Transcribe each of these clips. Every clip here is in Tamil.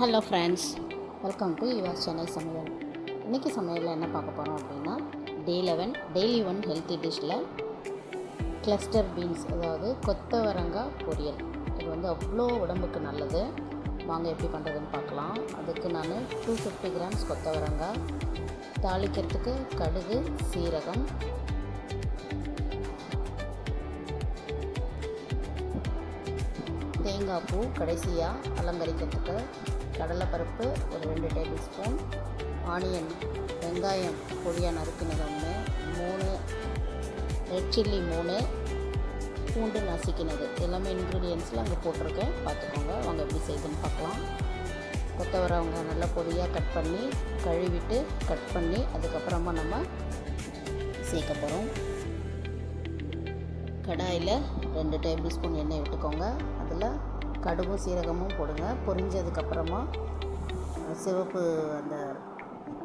Hello friends welcome to your Chennai சமையல் இன்றைக்கி சமையலில் என்ன பார்க்க போகிறோம் அப்படின்னா day eleven daily one healthy டிஷ்ஷில் cluster beans அதாவது கொத்தவரங்காய் பொரியல். இது வந்து அவ்வளோ உடம்புக்கு நல்லது. வாங்க எப்படி பண்ணுறதுன்னு பார்க்கலாம். அதுக்கு நான் டூ ஃபிஃப்டி கிராம்ஸ் கொத்தவரங்காய் தாளிக்கிறதுக்கு கடுகு சீரகம் தேங்காய் பூ கடைசியாக அலங்கரிக்கிறதுக்கு கடலைப்பருப்பு ஒரு ரெண்டு டேபிள் ஸ்பூன் ஆனியன் வெங்காயம் பொடியாக நறுக்கினது ஒன்று மூணு ரெட் சில்லி மூணு பூண்டு நசுக்கினது. எல்லாமே இன்க்ரீடியன்ஸில் அங்கே போட்டிருக்கேன். பார்த்துக்கோங்க அவங்க எப்படி செய்யுதுன்னு பார்க்கலாம். கொத்தவரவங்க நல்லா பொடியாக கட் பண்ணி கழுவிட்டு கட் பண்ணி அதுக்கப்புறமா நம்ம சேர்க்க போகிறோம் கடாயில் ரெண்டு டேபிள் ஸ்பூன் எண்ணெய் விட்டுக்கோங்க. அதில் கடுகும் சீரகமும் போடுங்க. பொரிஞ்சதுக்கப்புறமா சிவப்பு அந்த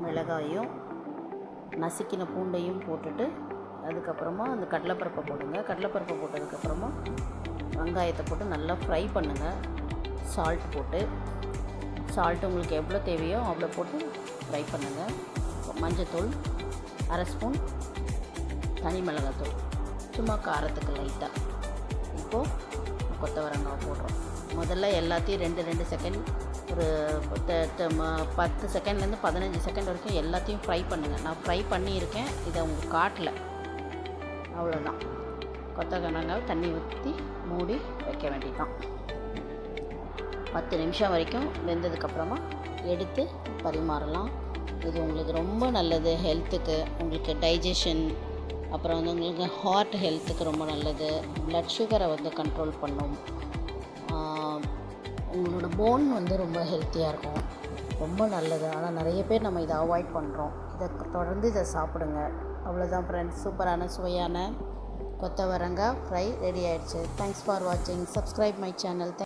மிளகாயும் நசுக்கின பூண்டையும் போட்டுட்டு அதுக்கப்புறமா அந்த கடலைப்பருப்பை போடுங்க. கடலைப்பருப்பை போட்டதுக்கப்புறமா வெங்காயத்தை போட்டு நல்லா ஃப்ரை பண்ணுங்கள் சால்ட் போட்டு. சால்ட் உங்களுக்கு எவ்வளோ தேவையோ அவ்வளோ போட்டு ஃப்ரை பண்ணுங்கள் மஞ்சத்தூள் அரை ஸ்பூன் தனி மிளகாத்தூள். சும்மா காரத்துக்கு லைட்டாக இப்போது கொத்தவரங்காய் போடுறோம். முதல்ல எல்லாத்தையும் ரெண்டு ரெண்டு செகண்ட் ஒரு பத்து செகண்ட்லேருந்து பதினஞ்சு செகண்ட் வரைக்கும் எல்லாத்தையும் ஃப்ரை பண்ணுங்கள் நான் ஃப்ரை பண்ணியிருக்கேன். இதை உங்களுக்கு காட்டல. அவ்வளோதான் கொத்தவரங்காய் தண்ணி ஊற்றி மூடி வைக்க வேண்டியதான் பத்து நிமிஷம் வரைக்கும் வெந்ததுக்கப்புறமா எடுத்து பரிமாறலாம். இது உங்களுக்கு ரொம்ப நல்லது ஹெல்த்துக்கு உங்களுக்கு டைஜஷன் அப்புறம் வந்து உங்களுக்கு ஹார்ட் ஹெல்த்துக்கு ரொம்ப நல்லது. ப்ளட் சுகரை வந்து கண்ட்ரோல் பண்ணும். உங்களோட போன் வந்து ரொம்ப ஹெல்த்தியாக இருக்கும். ரொம்ப நல்லது. ஆனால் நிறைய பேர் நம்ம இதை அவாய்ட் பண்ணுறோம் இதை தொடர்ந்து இதை சாப்பிடுங்க. அவ்வளோதான் ஃப்ரெண்ட்ஸ் சூப்பரான சுவையான கொத்தவரங்காய் ஃப்ரை ரெடி ஆயிடுச்சு. தேங்க்ஸ் ஃபார் வாட்சிங் சப்ஸ்கிரைப் மை சேனல்